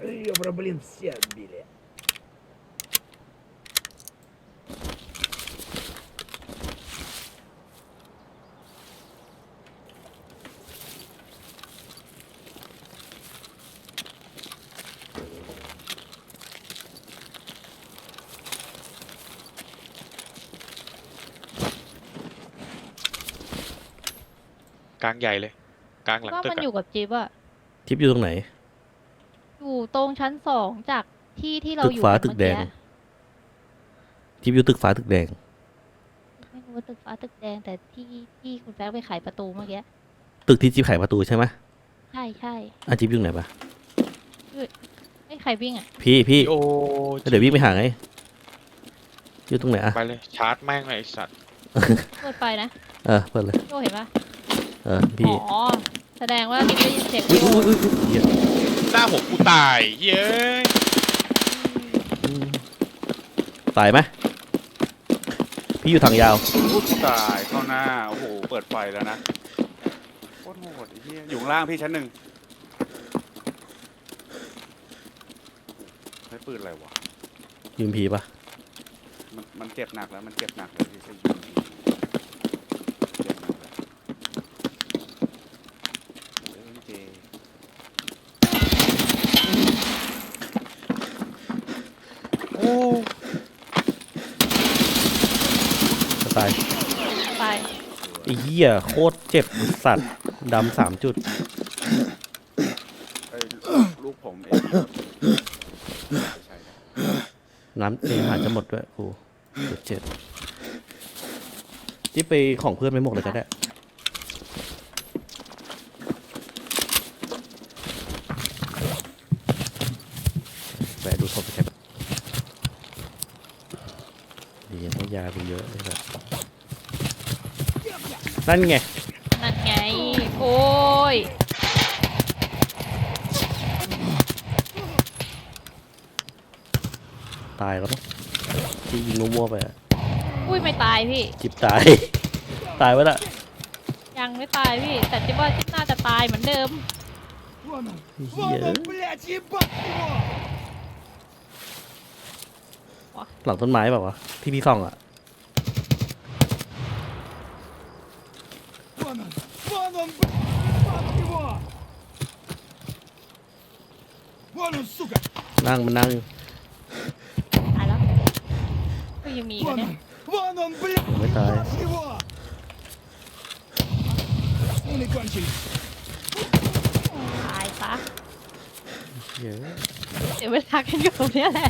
Ребра, блин, все отбили. Càng dày lên Càng ก็ lặng tất มัน cả อยู่กับจิ๊บอะ ทิปอยู่ตรงไหน ตรงชั้นสองจากที่ที่เราตึกอยู่ฟ้ากันตึกแดง เมื่อทิปอยู่ตึกฟ้าตึกแดง ไม่รู้ว่าตึกฟ้าตึกแดง แต่ที่ที่คุณแฟกไปไขประตูเมื่อกี้ตึกที่จิ๊บไขประตูใช่ไหมใช่ใช่อะจิ๊บอยู่ไหนปะไอ้ยใครวิ่งอะพี่พี่โอ้เดี๋ยววิ่งไปหาไงอยู่ตรงไหนอะไปเลย ชาร์จแม่งเลยไอสัตว์เปิดไฟนะเออเปิดเลยโจเห็นปะเออพี่อ๋อแสดงว่ากิ๊บได้ยินเสียงอุ้ยโจอุ้ยอุ้ยอุ้ยเหี้ย หน้าผมกูตายเย้ยอืมตายไหมพี่อยู่ทางยาวพูดตายเข้าหน้า โอ้โห เปิดไฟแล้วนะโคตรโหดไอ้เหี้ยอยู่ข้างล่างพี่ชั้นหนึ่งใช้ปืนอะไรวะยิงพีปะมันมันเจ็บหนักแล้วมันเจ็บหนักเลยที่ใช้ยิงเจ็บหนักเลยเอ้ยเจ โอ้ จะ ตายไปไอ้เหี้ยโคตรเจ็บไอ้สัตว์ดำสามจุดเอ้ยลูกผมเองไม่ใช่นะน้ำเองอาจจะหมดด้วยกูเจ็ดเจ็ดจิ๊บไปของเพื่อนไปหมดเลยก็ได้แวะดูโทรศัพท์ดีนะยาไปเยอะเลยแบบนั่นไง นั่นไง โอ้ย ตายแล้วเนอะที่ยิงมั่วๆไปอะ อุ้ยไม่ตายพี่ จิบตาย ตายไว้ละ ยังไม่ตายพี่ แต่จิ๊บว่าจิ๊บน่าจะตายเหมือนเดิม Вон он, เหี้ย вон он, блядь, ебать его! หลังต้นไม้แบบวะที่พี่ส่องอ่ะ นั่งมันนั่ง ตายแล้วก็ยังมีอีกัน Вон เนี่ย он, вон он, блядь, Мы таяли. ебать его! Умный кончились. ตายซะ เหี้ย เดี๋ยวเวลากันอยู่ตรงเนี้ยแหละ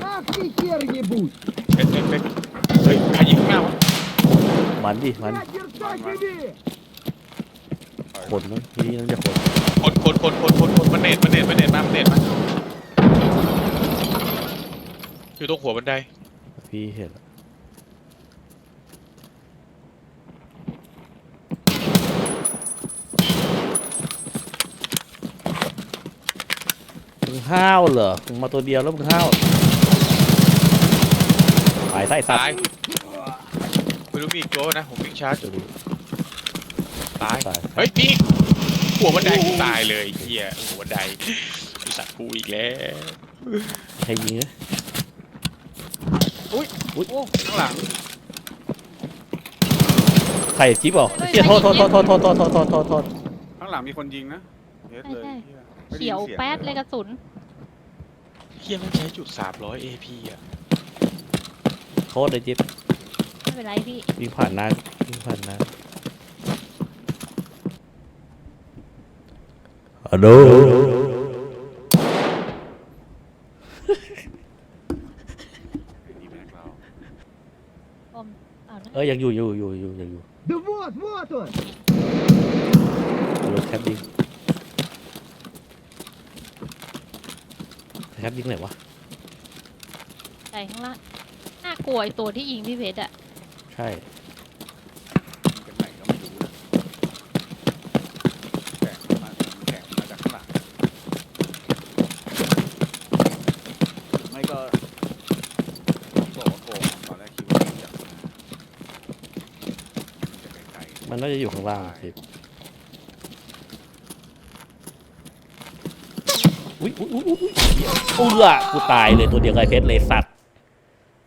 Ах ты хер ебуть! เป็ดเป็ดเป็ดเฮ้ยใครยิงข้างหน้าวะ มันดิมัน Нахер так иди! คนนะที่นี่นั่นจะคนคนคนคนคนคนคนมันเนตมันเนตมันเนตมามันเนตมาอยู่ตรงหัวบันไดพี่เห็นแล้วมึงห้าวเหรอมึงมาตัวเดียวแล้วมึงห้าวตายไส้สัตว์ตายไม่รู้มีอีกโจ้นะผมวิ่งชาร์จอยู่ ตาย ตาย เฮ้ยมีอีกหัวบันไดกูตายเลยไอ้เฮียหัวบันไดบริษัทกูอีกแล้วใครยิงนะโอ้ข้างหลังใครจิ๊บเหรอเชี่ยโทษโทษโทษโทษโทษโทษโทษโทษโทษโทษข้างหลังมีคนยิงนะเฮ็ดเลยใช่เหี้ยไม่ได้เขียวนสีงแป๊ดเลยกระสุน เฮียมันใช้จุด300 AP อะโทษเลยจิ๊บไม่เป็นไรพี่วิ่งผ่านหน้าวิ่งผ่านหน้า ฮัลโหล นี่เป็นเรา อมเอานะ เอ้ยยังอยู่อยู่อยู่อยู่ยังอยู่ Да вот, вот он! รถแคปยิงแคปยิงไหนวะ ใจข้างล่างน่ากลัวไอตัวที่ยิงพี่เพชรอะ ใช่ ไม่ก็บอกว่าโกงตอนแรกคิดว่าจะไกลมันน่าจะอยู่ข้างล่างสิอุ้ยอุ้ยอุ้ยอุ้ยอุ้ยกูตายเลยตัวเดียวกับไอ้เพชรเลยสัตว